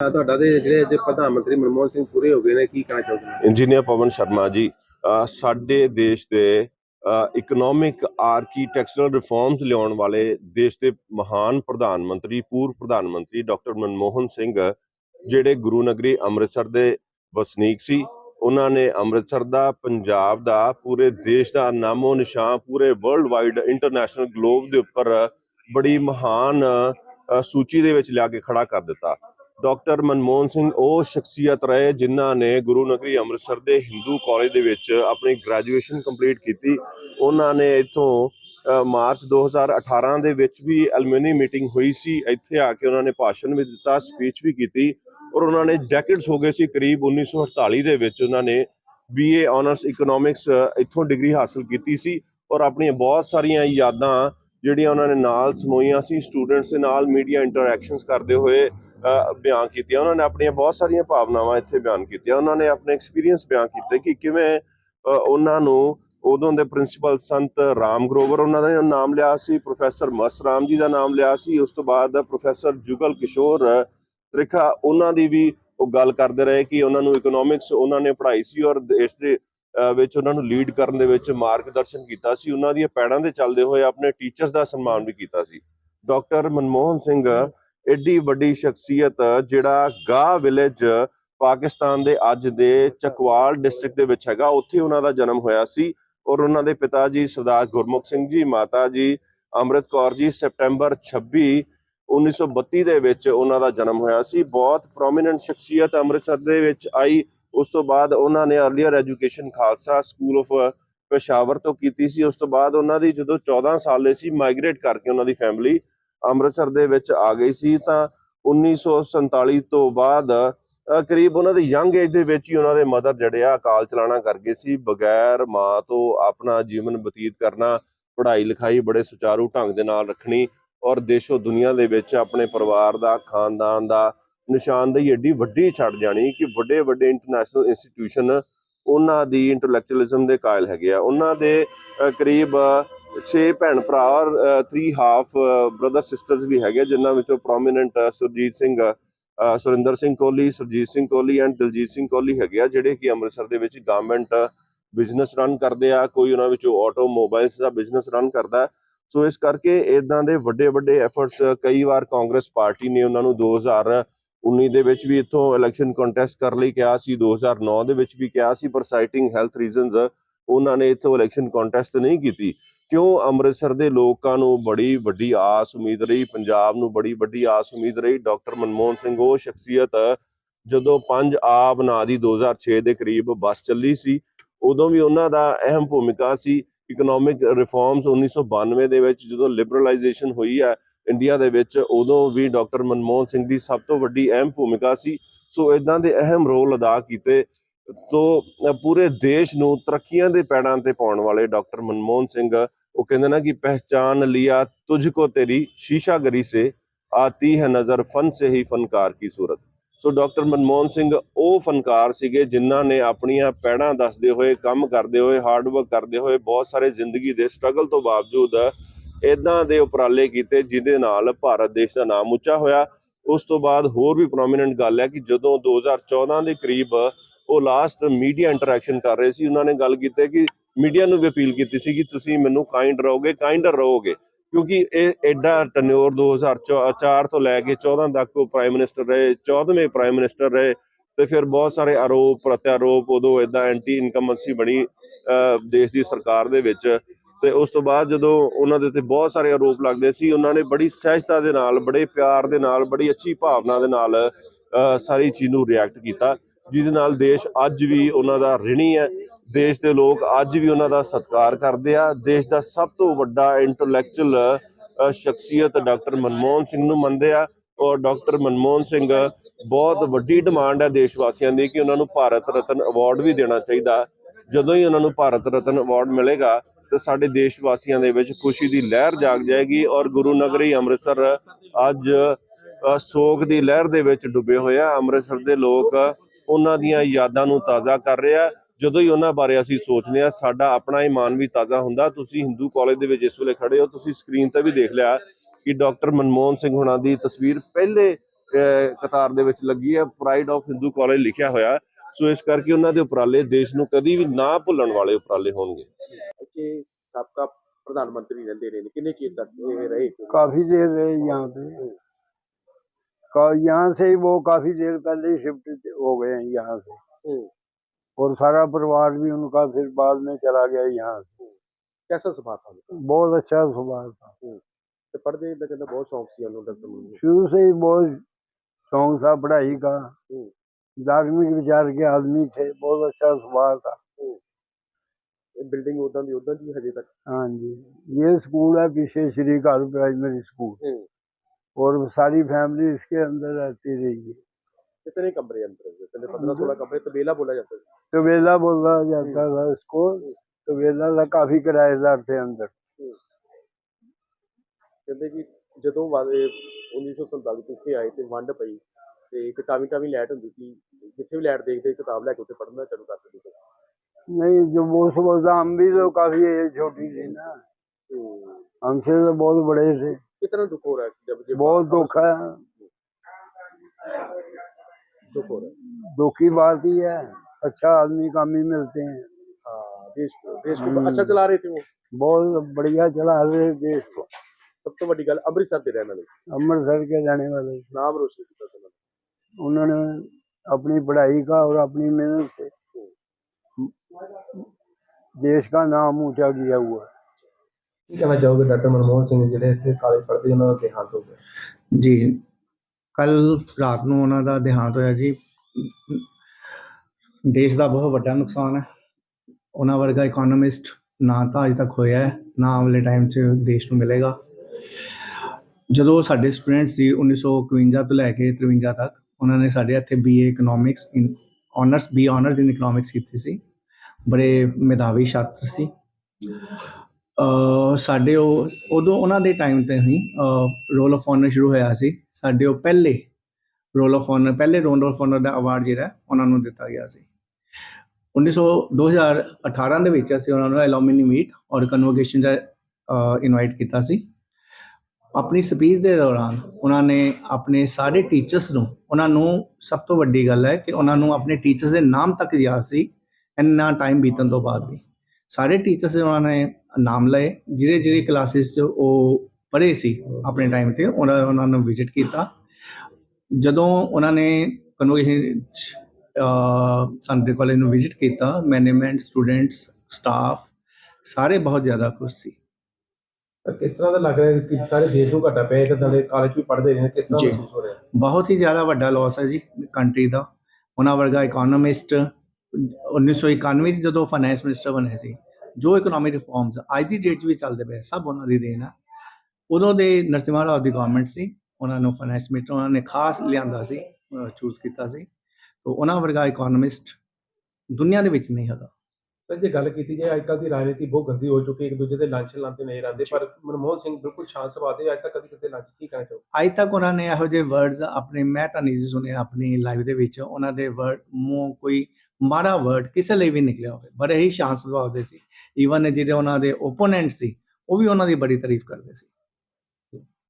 ਤੁਹਾਡਾ ਦੇ ਜਿਹੜੇ ਅੱਜ ਪ੍ਰਧਾਨ ਮੰਤਰੀ ਮਨਮੋਹਨ ਸਿੰਘ ਪੂਰੇ ਹੋ ਗਏ ਨੇ, ਕੀ ਕਹਿਣਾ ਚਾਹੁੰਦੇ ਇੰਜੀਨੀਅਰ ਪਵਨ ਸ਼ਰਮਾ ਜੀ ਸਾਡੇ ਦੇਸ਼ ਦੇ ਇਕਨੋਮਿਕ ਆਰਕੀਟੈਕਚਰਲ ਰਿਫਾਰਮਸ ਲਿਆਉਣ ਵਾਲੇ ਦੇਸ਼ ਦੇ ਮਹਾਨ ਪ੍ਰਧਾਨ ਮੰਤਰੀ, ਪੂਰਵ ਪ੍ਰਧਾਨ ਮੰਤਰੀ ਡਾਕਟਰ ਮਨਮੋਹਨ ਸਿੰਘ, ਜਿਹੜੇ ਗੁਰੂ ਨਗਰੀ ਅੰਮ੍ਰਿਤਸਰ ਦੇ ਵਸਨੀਕ ਸੀ, ਉਹਨਾਂ ਨੇ ਅੰਮ੍ਰਿਤਸਰ ਦਾ, ਪੰਜਾਬ ਦਾ, ਪੂਰੇ ਦੇਸ਼ ਦਾ ਨਾਮੋ ਨਿਸ਼ਾਨ, ਪੂਰੇ ਵਰਲਡ ਵਾਈਡ ਇੰਟਰਨੈਸ਼ਨਲ ਗਲੋਬ ਦੇ ਉੱਪਰ ਬੜੀ ਮਹਾਨ ਸੂਚੀ ਦੇ ਵਿੱਚ ਲਿਆ ਕੇ ਖੜਾ ਕਰ ਦਿੱਤਾ। ਡਾਕਟਰ ਮਨਮੋਹਨ ਸਿੰਘ ਉਹ ਸ਼ਖਸੀਅਤ ਰਹੇ ਜਿਨ੍ਹਾਂ ਨੇ ਗੁਰੂ ਨਗਰੀ ਅੰਮ੍ਰਿਤਸਰ ਦੇ ਹਿੰਦੂ ਕਾਲਜ ਦੇ ਵਿੱਚ ਆਪਣੀ ਗ੍ਰੈਜੂਏਸ਼ਨ ਕੰਪਲੀਟ ਕੀਤੀ। ਉਹਨਾਂ ਨੇ ਇੱਥੋਂ ਅ, ਮਾਰਚ 2018 ਦੇ ਵਿੱਚ ਵੀ ਐਲੂਮਨੀ ਮੀਟਿੰਗ ਹੋਈ ਸੀ। ਇੱਥੇ ਆ ਕੇ ਉਹਨਾਂ ਨੇ ਭਾਸ਼ਣ ਵੀ ਦਿੱਤਾ ਸਪੀਚ ਵੀ ਕੀਤੀ ਔਰ ਉਹਨਾਂ ਨੇ ਡੈਕੇਡਸ ਹੋ ਗਏ ਸੀ ਕਰੀਬ 1948 ਦੇ ਵਿੱਚ ਉਹਨਾਂ ਨੇ ਬੀਏ ਆਨਰਸ ਇਕਨੋਮਿਕਸ ਇੱਥੋਂ ਡਿਗਰੀ ਹਾਸਲ ਕੀਤੀ ਸੀ ਔਰ ਆਪਣੀਆਂ ਬਹੁਤ ਸਾਰੀਆਂ ਯਾਦਾਂ ਜਿਹੜੀਆਂ ਉਹਨਾਂ ਨੇ ਨਾਲ ਸਮੋਈਆਂ ਸੀ। ਸਟੂਡੈਂਟਸ ਦੇ ਨਾਲ ਮੀਡੀਆ ਇੰਟਰੈਕਸ਼ਨਸ ਕਰਦੇ ਹੋਏ ਬਿਆਨ ਕੀਤੀਆਂ। ਉਹਨਾਂ ਨੇ ਆਪਣੀਆਂ ਬਹੁਤ ਸਾਰੀਆਂ ਭਾਵਨਾਵਾਂ ਇੱਥੇ ਬਿਆਨ ਕੀਤੀਆਂ। ਉਹਨਾਂ ਨੇ ਆਪਣੇ ਐਕਸਪੀਰੀਅੰਸ ਬਿਆਨ ਕੀਤੇ ਕਿ ਕਿਵੇਂ ਉਹਨਾਂ ਨੂੰ ਉਦੋਂ ਦੇ ਪ੍ਰਿੰਸੀਪਲ ਸੰਤ ਰਾਮ ਗਰੋਵਰ ਉਹਨਾਂ ਦਾ ਨਾਮ ਲਿਆ ਸੀ ਪ੍ਰੋਫੈਸਰ ਮਸ ਰਾਮ ਜੀ ਦਾ ਨਾਮ ਲਿਆ ਸੀ, ਉਸ ਤੋਂ ਬਾਅਦ ਪ੍ਰੋਫੈਸਰ ਜੁਗਲ ਕਿਸ਼ੋਰ ਤ੍ਰਿਖਾ, ਉਹਨਾਂ ਦੀ ਵੀ ਉਹ ਗੱਲ ਕਰਦੇ ਰਹੇ ਕਿ ਉਹਨਾਂ ਨੂੰ ਇਕਨੋਮਿਕਸ ਉਹਨਾਂ ਨੇ ਪੜ੍ਹਾਈ ਸੀ ਔਰ ਇਸ ਦੇ ਵਿੱਚ ਉਹਨਾਂ ਨੂੰ ਲੀਡ ਕਰਨ ਦੇ ਵਿੱਚ ਮਾਰਗਦਰਸ਼ਨ ਕੀਤਾ ਸੀ। ਉਹਨਾਂ ਦੀਆਂ ਪੈੜਾਂ ਦੇ ਚੱਲਦੇ ਹੋਏ ਆਪਣੇ ਟੀਚਰਸ ਦਾ ਸਨਮਾਨ ਵੀ ਕੀਤਾ ਸੀ। ਡਾਕਟਰ ਮਨਮੋਹਨ ਸਿੰਘ ਐਡੀ ਵੱਡੀ ਸ਼ਖਸੀਅਤ ਜਿਹੜਾ ਗਾਹ ਵਿਲੇਜ ਪਾਕਿਸਤਾਨ ਦੇ ਅੱਜ ਦੇ ਚਕਵਾਲ ਡਿਸਟ੍ਰਿਕਟ ਦੇ ਵਿੱਚ ਹੈਗਾ। ਉੱਥੇ ਉਹਨਾਂ ਦਾ ਜਨਮ ਹੋਇਆ ਸੀ ਔਰ ਉਹਨਾਂ ਦੇ ਪਿਤਾ ਜੀ ਸਰਦਾਰ ਗੁਰਮੁਖ ਸਿੰਘ ਜੀ, ਮਾਤਾ ਜੀ ਅੰਮ੍ਰਿਤ ਕੌਰ ਜੀ, ਸਪਟੈਂਬਰ 26 1932 ਦੇ ਵਿੱਚ ਉਹਨਾਂ ਦਾ ਜਨਮ ਹੋਇਆ ਸੀ। ਬਹੁਤ ਪ੍ਰੋਮਿਨੈਂਟ ਸ਼ਖਸੀਅਤ ਅੰਮ੍ਰਿਤਸਰ ਦੇ ਵਿੱਚ ਆਈ। ਉਸ ਤੋਂ ਬਾਅਦ ਉਹਨਾਂ ਨੇ earlier education Khalsa school of Peshawar ਤੋਂ ਕੀਤੀ ਸੀ। ਉਸ ਤੋਂ ਬਾਅਦ ਉਹਨਾਂ ਦੀ ਜਦੋਂ 14 ਸਾਲ ਦੇ ਸੀ ਮਾਈਗ੍ਰੇਟ ਕਰਕੇ ਉਹਨਾਂ ਦੀ ਫੈਮਿਲੀ ਅੰਮ੍ਰਿਤਸਰ ਦੇ ਵਿੱਚ ਆ ਗਈ ਸੀ, ਤਾਂ 1947 ਤੋਂ ਬਾਅਦ ਕਰੀਬ ਉਹਨਾਂ ਦੇ ਯੰਗ ਏਜ ਦੇ ਵਿੱਚ ਹੀ ਉਹਨਾਂ ਦੇ ਮਦਰ ਜਿਹੜੇ ਆ, ਅਕਾਲ ਚਲਾਣਾ ਕਰ ਗਏ ਸੀ। ਬਗੈਰ ਮਾਂ ਤੋਂ ਆਪਣਾ ਜੀਵਨ ਬਤੀਤ ਕਰਨਾ, ਪੜ੍ਹਾਈ ਲਿਖਾਈ ਬੜੇ ਸੁਚਾਰੂ ਢੰਗ ਦੇ ਨਾਲ ਰੱਖਣੀ ਔਰ ਦੇਸ਼ੋ ਦੁਨੀਆ ਦੇ ਵਿੱਚ ਆਪਣੇ ਪਰਿਵਾਰ ਦਾ, ਖਾਨਦਾਨ ਦਾ ਨਿਸ਼ਾਨਦੇਹੀ ਏਡੀ ਵੱਡੀ ਛੱਡ ਜਾਣੀ ਕਿ ਵੱਡੇ ਵੱਡੇ ਇੰਟਰਨੈਸ਼ਨਲ ਇੰਸਟੀਟਿਊਸ਼ਨ ਉਹਨਾਂ ਦੀ ਇੰਟੈਲੈਕਚੁਅਲਿਜ਼ਮ ਦੇ ਕਾਇਲ ਹੈਗੇ ਆ। ਉਹਨਾਂ ਦੇ ਕਰੀਬ ਛੇ ਭੈਣ ਭਰਾ, ਔਰ 3 ਹਾਫ ਬ੍ਰਦਰ ਸਿਸਟਰਸ ਵੀ ਹੈਗੇ, ਜਿਨ੍ਹਾਂ ਵਿੱਚੋਂ ਪ੍ਰੋਮਿਨੈਂਟ ਸੁਰਜੀਤ ਸਿੰਘ ਸੁਰਿੰਦਰ ਸਿੰਘ ਕੋਹਲੀ, ਸੁਰਜੀਤ ਸਿੰਘ ਕੋਹਲੀ ਐਂਡ ਦਿਲਜੀਤ ਸਿੰਘ ਕੋਹਲੀ ਹੈਗੇ ਆ, ਜਿਹੜੇ ਕਿ ਅੰਮ੍ਰਿਤਸਰ ਦੇ ਵਿੱਚ ਗਵਰਨਮੈਂਟ ਬਿਜ਼ਨਸ ਰਨ ਕਰਦੇ ਆ, ਕੋਈ ਉਹਨਾਂ ਵਿੱਚੋਂ ਆਟੋਮੋਬਾਈਲਸ ਦਾ ਬਿਜ਼ਨਸ ਰਨ ਕਰਦਾ। ਸੋ ਇਸ ਕਰਕੇ ਇਦਾਂ ਦੇ ਵੱਡੇ ਵੱਡੇ ਐਫਰਟਸ ਕਈ ਵਾਰ ਕਾਂਗਰਸ ਪਾਰਟੀ ਨੇ ਉਹਨਾਂ ਨੂੰ 2019 ਦੇ ਵਿੱਚ ਵੀ ਇੱਥੋਂ ਇਲੈਕਸ਼ਨ ਕੰਟੈਸਟ ਕਰ ਲਈ ਕਿਹਾ ਸੀ 2009 ਦੇ ਵਿੱਚ ਵੀ ਕਿਹਾ ਸੀ, ਪਰ ਸਾਈਟਿੰਗ ਹੈਲਥ ਰੀਜ਼ਨਸ ਉਹਨਾਂ ਨੇ ਇੱਥੋਂ ਇਲੈਕਸ਼ਨ ਕੰਟੈਸਟ ਨਹੀਂ ਕੀਤੀ। ਕਿਉਂ ਅੰਮ੍ਰਿਤਸਰ ਦੇ ਲੋਕਾਂ ਨੂੰ ਬੜੀ ਵੱਡੀ ਆਸ ਉਮੀਦ ਰਹੀ? ਪੰਜਾਬ ਨੂੰ ਬੜੀ ਵੱਡੀ ਆਸ ਉਮੀਦ ਰਹੀ। ਡਾਕਟਰ ਮਨਮੋਹਨ ਸਿੰਘ, ਉਹ ਸ਼ਖਸੀਅਤ ਜਦੋਂ ਪੰਜ ਆਬ ਨਾਂ ਦੀ 2006 ਦੇ ਕਰੀਬ ਬੱਸ ਚੱਲੀ ਸੀ, ਉਦੋਂ ਵੀ ਉਹਨਾਂ ਦਾ ਅਹਿਮ ਭੂਮਿਕਾ ਸੀ ਇਕਨੋਮਿਕ ਰਿਫਾਰਮਸ 1992 ਦੇ ਵਿੱਚ ਜਦੋਂ ਲਿਬਰਲਾਈਜੇਸ਼ਨ ਹੋਈ ਹੈ ਇੰਡੀਆ ਦੇ ਵਿੱਚ, ਉਦੋਂ ਵੀ ਡਾਕਟਰ ਮਨਮੋਹਨ ਸਿੰਘ ਦੀ ਸਭ ਤੋਂ ਵੱਡੀ ਅਹਿਮ ਭੂਮਿਕਾ ਸੀ। ਸੋ ਇਦਾਂ ਦੇ ਅਹਿਮ ਰੋਲ ਅਦਾ ਕੀਤੇ। ਤੋ ਪੂਰੇ ਦੇਸ਼ ਨੂੰ ਤਰੱਕੀਆਂ ਦੇ ਪੈੜਾਂ ਤੇ ਪਾਉਣ ਵਾਲੇ ਡਾਕਟਰ ਮਨਮੋਹਨ ਸਿੰਘ ਉਹ ਕਹਿੰਦੇ ਨਾ ਕਿ ਪਹਿਚਾਨ ਲਿਆ ਤੁਝਕੋ ਤੇਰੀ, ਸ਼ੀਸ਼ਾਗਰੀ ਸੇ, ਆਤੀ ਹੈ ਨਜ਼ਰ ਫਨ ਸੇ ਹੀ ਫਨਕਾਰ ਕੀ ਸੂਰਤ। ਸੋ ਡਾਕਟਰ ਮਨਮੋਹਨ ਸਿੰਘ ਉਹ ਫਨਕਾਰ ਸੀਗੇ ਜਿਨ੍ਹਾਂ ਨੇ ਆਪਣੀਆਂ ਪੈੜਾਂ ਦੱਸਦੇ ਹੋਏ, ਕੰਮ ਕਰਦੇ ਹੋਏ ਹਾਰਡ ਵਰਕ ਕਰਦੇ ਹੋਏ ਬਹੁਤ ਸਾਰੇ ਜ਼ਿੰਦਗੀ ਦੇ ਸਟਰਗਲ ਤੋਂ ਬਾਵਜੂਦ ਇਦਾਂ ਦੇ ਉਪਰਾਲੇ ਕੀਤੇ ਜਿਹਦੇ ਨਾਲ ਭਾਰਤ ਦੇਸ਼ ਦਾ ਨਾਮ ਉੱਚਾ ਹੋਇਆ। ਉਸ ਤੋਂ ਬਾਅਦ ਹੋਰ ਵੀ ਪ੍ਰੋਮਿਨੈਂਟ ਗੱਲ ਹੈ ਕਿ ਜਦੋਂ 2014 ਦੇ ਕਰੀਬ ਉਹ ਲਾਸਟ ਮੀਡੀਆ ਇੰਟਰੈਕਸ਼ਨ ਕਰ ਰਹੇ ਸੀ, ਉਹਨਾਂ ਨੇ ਗੱਲ ਕੀਤੀ ਕਿ ਮੀਡੀਆ ਨੂੰ ਵੀ ਅਪੀਲ ਕੀਤੀ ਸੀ ਕਿ ਤੁਸੀਂ ਮੈਨੂੰ ਕਾਈਂਡ ਰਹੋਗੇ ਕਾਈਂਡਰ ਰਹੋਗੇ। ਕਿਉਂਕਿ ਇਹ ਐਡਾ ਟਨਿਓਰ 2004 ਤੋਂ ਲੈ ਕੇ 14 ਤੱਕ ਉਹ ਪ੍ਰਾਈਮ ਮਿਨਿਸਟਰ ਰਹੇ 14ਵੇਂ ਪ੍ਰਾਈਮ ਮਿਨਿਸਟਰ ਰਹੇ ਤੇ ਫਿਰ ਬਹੁਤ ਸਾਰੇ ਆਰੋਪ, ਪ੍ਰਤਿਆਰੋਪ, ਉਦੋਂ ਇਦਾਂ ਐਂਟੀ ਇਨਕਮਬੈਂਸੀ ਬਣੀ ਦੇਸ਼ ਦੀ ਸਰਕਾਰ ਦੇ ਵਿੱਚ। ਤੇ ਉਸ ਤੋਂ ਬਾਅਦ ਜਦੋਂ ਉਹਨਾਂ ਦੇ ਉੱਤੇ ਬਹੁਤ ਸਾਰੇ ਆਰੋਪ ਲੱਗਦੇ ਸੀ, ਉਹਨਾਂ ਨੇ ਬੜੀ ਸਹਿਜਤਾ ਦੇ ਨਾਲ, ਬੜੇ ਪਿਆਰ ਦੇ ਨਾਲ, ਬੜੀ ਅੱਛੀ ਭਾਵਨਾ ਦੇ ਨਾਲ ਸਾਰੀ ਚੀਜ਼ ਨੂੰ ਰਿਐਕਟ ਕੀਤਾ, ਜਿਹਦੇ ਨਾਲ ਦੇਸ਼ ਅੱਜ ਵੀ ਉਹਨਾਂ ਦਾ ਰਿਣੀ ਹੈ। ਦੇਸ਼ ਦੇ ਲੋਕ ਅੱਜ ਵੀ ਉਹਨਾਂ ਦਾ ਸਤਿਕਾਰ ਕਰਦੇ ਆ। ਦੇਸ਼ ਦਾ ਸਭ ਤੋਂ ਵੱਡਾ ਇੰਟੈਲੈਕਚੁਅਲ ਸ਼ਖਸੀਅਤ ਡਾਕਟਰ ਮਨਮੋਹਨ ਸਿੰਘ ਨੂੰ ਮੰਨਦੇ ਆ। ਔਰ ਡਾਕਟਰ ਮਨਮੋਹਨ ਸਿੰਘ ਬਹੁਤ ਵੱਡੀ ਡਿਮਾਂਡ ਹੈ ਦੇਸ਼ ਵਾਸੀਆਂ ਦੀ ਕਿ ਉਹਨਾਂ ਨੂੰ ਭਾਰਤ ਰਤਨ ਅਵਾਰਡ ਵੀ ਦੇਣਾ ਚਾਹੀਦਾ। ਜਦੋਂ ਹੀ ਉਹਨਾਂ ਨੂੰ ਭਾਰਤ ਰਤਨ ਅਵਾਰਡ ਮਿਲੇਗਾ, ਤੇ ਸਾਡੇ ਦੇਸ਼ ਵਾਸੀਆਂ ਦੇ ਵਿੱਚ ਖੁਸ਼ੀ ਦੀ ਲਹਿਰ ਜਾਗ ਜਾਏਗੀ ਔਰ ਗੁਰੂ ਨਗਰੀ ਅੰਮ੍ਰਿਤਸਰ ਅੱਜ ਸੋਗ ਦੀ ਲਹਿਰ ਦੇ ਵਿੱਚ ਡੁੱਬੇ ਹੋਏ ਆ। ਅੰਮ੍ਰਿਤਸਰ ਦੇ ਲੋਕ ਉਹਨਾਂ ਦੀਆਂ ਯਾਦਾਂ ਨੂੰ ਤਾਜ਼ਾ ਕਰ ਰਹੇ ਆ। ਜਦੋਂ ਹੀ ਉਹਨਾਂ ਬਾਰੇ ਅਸੀਂ ਸੋਚਦੇ ਆ ਸਾਡਾ ਆਪਣਾ ਇਮਾਨ ਵੀ ਤਾਜ਼ਾ ਹੁੰਦਾ ਤੁਸੀਂ ਹਿੰਦੂ ਕਾਲਜ ਦੇ ਵਿੱਚ ਇਸ ਵੇਲੇ ਖੜੇ ਹੋ ਤੁਸੀਂ ਸਕਰੀਨ ਤੇ ਵੀ ਦੇਖ ਲਿਆ ਕਿ ਡਾਕਟਰ ਮਨਮੋਹਨ ਸਿੰਘ ਹੁਣਾਂ ਦੀ ਤਸਵੀਰ ਪਹਿਲੇ ਅਹ, ਕਤਾਰ ਦੇ ਵਿੱਚ ਲੱਗੀ ਹੈ ਪ੍ਰਾਈਡ ਆਫ ਹਿੰਦੂ ਕਾਲਜ ਲਿਖਿਆ ਹੋਇਆ ਸੋ ਇਸ ਕਰਕੇ ਉਹਨਾਂ ਦੇ ਉਪਰਾਲੇ ਦੇਸ਼ ਨੂੰ ਕਦੀ ਵੀ ਨਾ ਭੁੱਲਣ ਵਾਲੇ ਉਪਰਾਲੇ ਹੋਣਗੇ ਕਿ ਸਾਬਕਾ ਪ੍ਰਧਾਨ ਮੰਤਰੀ ਰਹਿੰਦੇ ਰਹੇ ਨੇ ਕਿੰਨੇ ਚਿਰ ਤੱਕ ਇਹ ਰਹੇ काफी देर रहे यहाँ पे का यहाँ से ही वो काफी देर पहले ही शिफ्ट हो गए हैं यहाँ से हम्म, और सारा परिवार भी उनका फिर बाद में चला गया यहाँ से कैसा सुभाव था उनका? बहुत अच्छा स्वभाव था ਤੇ ਪੜ੍ਹਦੇ ਦਾ ਕਹਿੰਦਾ ਬਹੁਤ ਸ਼ੌਂਕ ਸੀ ਉਹਨੂੰ ਡਾਕਟਰ ਮਨਮੋਹਨ शुरू से ही बहुत शौक था पढ़ाई का हम्म। धार्मिक विचार के आदमी थे बहुत अच्छा स्वभाव था ਇਹ ਬਿਲਡਿੰਗ ਉਦਾਂ ਦੀ ਉਦਾਂ ਦੀ ਹਜੇ ਤੱਕ हाँ जी ये स्कूल है पीछे श्री कार प्राइमरी स्कूल हम्म, और सारी फैमिली इसके अंदर रहती रही है कितने कमरे अंदर है? कहते पंद्रह सोलह कमरे तबेला बोला जाता है तबेला बोला जाता था इसको तबेला था काफी किराएदार थे अंदर ਕਹਿੰਦੇ ਕਿ ਜਦੋਂ ਵਾ- ਇਹ 1947 ਚ ਇੱਥੇ ਆਏ ਤੇ ਵੰਡ ਪਈ ਤੇ ਇੱਕ ਟਾਵੀ ਟਾਵੀ ਲਾਈਟ ਹੁੰਦੀ ਸੀ ਜਿੱਥੇ ਵੀ ਲਾਈਟ ਦੇਖਦੇ ਕਿਤਾਬ ਲੈ ਕੇ ਉੱਥੇ ਪੜ੍ਹਨਾ ਚਾਲੂ ਕਰ ਦਿੰਦੇ ਸੀ नहीं जो वो समझता हम भी तो काफी एज छोटी थी ना हम्म, हमसे तो बहुत बड़े थे कितना दुख हो रहा है जब जब बहुत दुख है दुख हो रहा है दुख की बात ही है अच्छा आदमी काम ही मिलते हैं हाँ देश को देश को अच्छा चला रहे थे वो बहुत बढ़िया चला रहे देश को ਸਭ ਤੋਂ ਵੱਡੀ ਗੱਲ ਅੰਮ੍ਰਿਤਸਰ ਦੇ ਰਹਿਣ ਵਾਲੇ अमृतसर के रहने वाले थे। ਨਾਮ ਰੋਸ਼ਨ ਕੀਤਾ ਸੀ ਉਹਨਾਂ ਨੇ। उन्होंने अपनी पढ़ाई का और अपनी मेहनत से देश का नाम ऊंचा किया हुआ है ਕੀ ਕਹਿਣਾ ਚਾਹੋਗੇ ਡਾਕਟਰ ਮਨਮੋਹਨ ਸਿੰਘ ਜਿਹੜੇ ਇਸੇ ਕਾਲਜ ਪੜ੍ਹਦੇ ਉਹਨਾਂ ਦਾ ਦੇਹਾਂਤ ਹੋ ਗਿਆ ਜੀ ਕੱਲ ਰਾਤ ਨੂੰ ਉਹਨਾਂ ਦਾ ਦੇਹਾਂਤ ਹੋਇਆ ਜੀ। ਦੇਸ਼ ਦਾ ਬਹੁਤ ਵੱਡਾ ਨੁਕਸਾਨ ਹੈ। ਉਹਨਾਂ ਵਰਗਾ ਇਕਨੋਮਿਸਟ ਨਾ ਤਾਂ ਅਜੇ ਤੱਕ ਹੋਇਆ ਹੈ, ਨਾ ਆਉਣ ਵਾਲੇ ਟਾਈਮ 'ਚ ਦੇਸ਼ ਨੂੰ ਮਿਲੇਗਾ। ਜਦੋਂ ਸਾਡੇ ਸਟੂਡੈਂਟ ਸੀ 1951 ਤੋਂ ਲੈ ਕੇ 53 ਤੱਕ ਉਹਨਾਂ ਨੇ ਸਾਡੇ ਇੱਥੇ BA economics in honours B honours in economics ਕੀਤੀ ਸੀ। ਬੜੇ ਮੇਧਾਵੀ ਛਾਤਰ ਸੀ। ਸਾਡੇ ਉਹ, ਉਦੋਂ ਉਹਨਾਂ ਦੇ ਟਾਈਮ ਤੇ ਹੀ ਰੋਲ ਆਫ ਆਨਰ ਸ਼ੁਰੂ ਹੋਇਆ ਸੀ। ਸਾਡੇ ਉਹ ਪਹਿਲੇ ਰੋਲ ਆਫ ਆਨਰ ਪਹਿਲੇ ਰੋਲ ਆਫ ਆਨਰ ਦਾ ਅਵਾਰਡ ਜਿਹੜਾ, ਉਹਨਾਂ ਨੂੰ ਦਿੱਤਾ ਗਿਆ ਸੀ। 1900 2018 ਦੇ ਵਿੱਚ ਅਸੀਂ ਉਹਨਾਂ ਨੂੰ ਐਲੂਮਨੀ ਮੀਟ ਔਰ ਕਨਵੋਕੇਸ਼ਨ ਦਾ ਇਨਵਾਈਟ ਕੀਤਾ ਸੀ। ਆਪਣੀ ਸਪੀਚ ਦੇ ਦੌਰਾਨ ਉਹਨਾਂ ਨੇ ਆਪਣੇ ਸਾਰੇ ਟੀਚਰਸ ਨੂੰ, ਉਹਨਾਂ ਨੂੰ ਸਭ ਤੋਂ ਵੱਡੀ ਗੱਲ ਹੈ ਕਿ ਉਹਨਾਂ ਨੂੰ ਆਪਣੇ ਟੀਚਰਸ ਦੇ ਨਾਮ ਤੱਕ ਯਾਦ ਸੀ, ਇੰਨਾ ਟਾਈਮ ਬੀਤਣ ਤੋਂ ਬਾਅਦ ਵੀ। ਸਾਰੇ ਟੀਚਰਸ ਉਹਨਾਂ ਨੇ ਨਾਮ ਲਏ ਜਿਹੜੇ ਜਿਹੜੇ ਕਲਾਸਿਸ 'ਚ ਉਹ ਪੜ੍ਹੇ ਸੀ ਆਪਣੇ ਟਾਈਮ ਤੇ ਉਹਨਾਂ ਉਹਨਾਂ ਨੂੰ ਵਿਜ਼ਿਟ ਕੀਤਾ ਜਦੋਂ ਉਹਨਾਂ ਨੇ ਕਨਵੋਕੇਸ਼ਨ ਸੰਡੇ ਕਾਲਜ ਨੂੰ ਵਿਜ਼ਿਟ ਕੀਤਾ ਮੈਨੇਜਮੈਂਟ ਸਟੂਡੈਂਟਸ ਸਟਾਫ ਸਾਰੇ ਬਹੁਤ ਜ਼ਿਆਦਾ ਖੁਸ਼ ਸੀ ਤਾਂ ਕਿਸ ਤਰ੍ਹਾਂ ਦਾ ਲੱਗ ਰਿਹਾ ਕਿ ਸਾਰੇ ਦੇਸ਼ ਨੂੰ ਘਾਟਾ ਪਿਆ ਹੈ ਤੇ ਨਾਲੇ ਕਾਲਜ ਵੀ ਪੜ੍ਹਦੇ ਰਹੇ ਨੇ ਕਿਸ ਤਰ੍ਹਾਂ ਜੀ। ਮਹਿਸੂਸ ਹੋ ਰਿਹਾ ਹੈ? ਬਹੁਤ ਹੀ ਜ਼ਿਆਦਾ ਵੱਡਾ ਲਾਸ ਹੈ ਜੀ ਕੰਟਰੀ ਦਾ ਉਹਨਾਂ ਵਰਗਾ ਇਕਨੋਮਿਸਟ 1991 ਚ ਜਦੋਂ ਫਾਈਨੈਂਸ ਮਿਨਿਸਟਰ ਬਣੇ ਸੀ, ਜੋ ਇਕਨੋਮਿਕ ਰਿਫਾਰਮਸ ਅੱਜ ਦੀ ਡੇਟ 'ਚ ਵੀ ਚੱਲਦੇ ਪਏ ਸਭ ਉਹਨਾਂ ਦੀ ਦੇਣ ਆ। ਉਦੋਂ ਦੇ ਨਰਸਿਮਹਾ ਰਾਓ ਦੀ ਗਵਰਨਮੈਂਟ ਸੀ, ਉਹਨਾਂ ਨੂੰ ਫਾਈਨੈਂਸ ਮਿਨਿਸਟਰ ਉਹਨਾਂ ਨੇ ਖਾਸ ਲਿਆਂਦਾ ਸੀ ਚੂਜ਼ ਕੀਤਾ ਸੀ। ਤੋਂ ਉਹਨਾਂ ਵਰਗਾ ਇਕਨੋਮਿਸਟ ਦੁਨੀਆ ਦੇ ਵਿੱਚ ਨਹੀਂ ਹੈਗਾ। ਤਾਂ ਜੇ ਗੱਲ ਕੀਤੀ ਜਾਏ, ਅੱਜ ਕੱਲ੍ਹ ਦੀ ਰਾਜਨੀਤੀ ਬਹੁਤ ਗੰਦੀ ਹੋ ਚੁੱਕੀ ਹੈ। ਇੱਕ ਦੂਜੇ ਦੇ ਲੰਚ ਲਾਉਂਦੇ ਨਹੀਂ ਰਹਿੰਦੇ। ਪਰ ਮਨਮੋਹਨ ਸਿੰਘ ਬਿਲਕੁਲ ਸ਼ਾਂਤ ਸੁਭਾਅ ਦੇ ਅੱਜ ਤੱਕ ਕਦੀ ਕਿਤੇ ਲੰਚ ਕੀ ਕਹਿਣਾ ਚਾਹੋ ਅੱਜ ਤੱਕ ਉਹਨਾਂ ਨੇ ਇਹੋ ਜਿਹੇ ਵਰਡਸ ਆਪਣੇ, ਮੈਂ ਤਾਂ ਨਹੀਂ ਸੀ ਸੁਣੇ ਆਪਣੀ ਲਾਈਫ ਦੇ ਵਿੱਚ। ਉਹਨਾਂ ਦੇ ਵਰਡ ਮੂੰਹ ਕੋਈ ਮਾੜਾ ਵਰਡ ਕਿਸੇ ਲਈ ਵੀ ਨਿਕਲਿਆ ਹੋਵੇ। ਬੜੇ ਹੀ ਸ਼ਾਂਤ ਸੁਭਾਅ ਦੇ ਸੀ। ਈਵਨ ਜਿਹੜੇ ਉਹਨਾਂ ਦੇ ਓਪੋਨੈਂਟ ਸੀ, ਉਹ ਵੀ ਉਹਨਾਂ ਦੀ ਬੜੀ ਤਾਰੀਫ ਕਰਦੇ ਸੀ।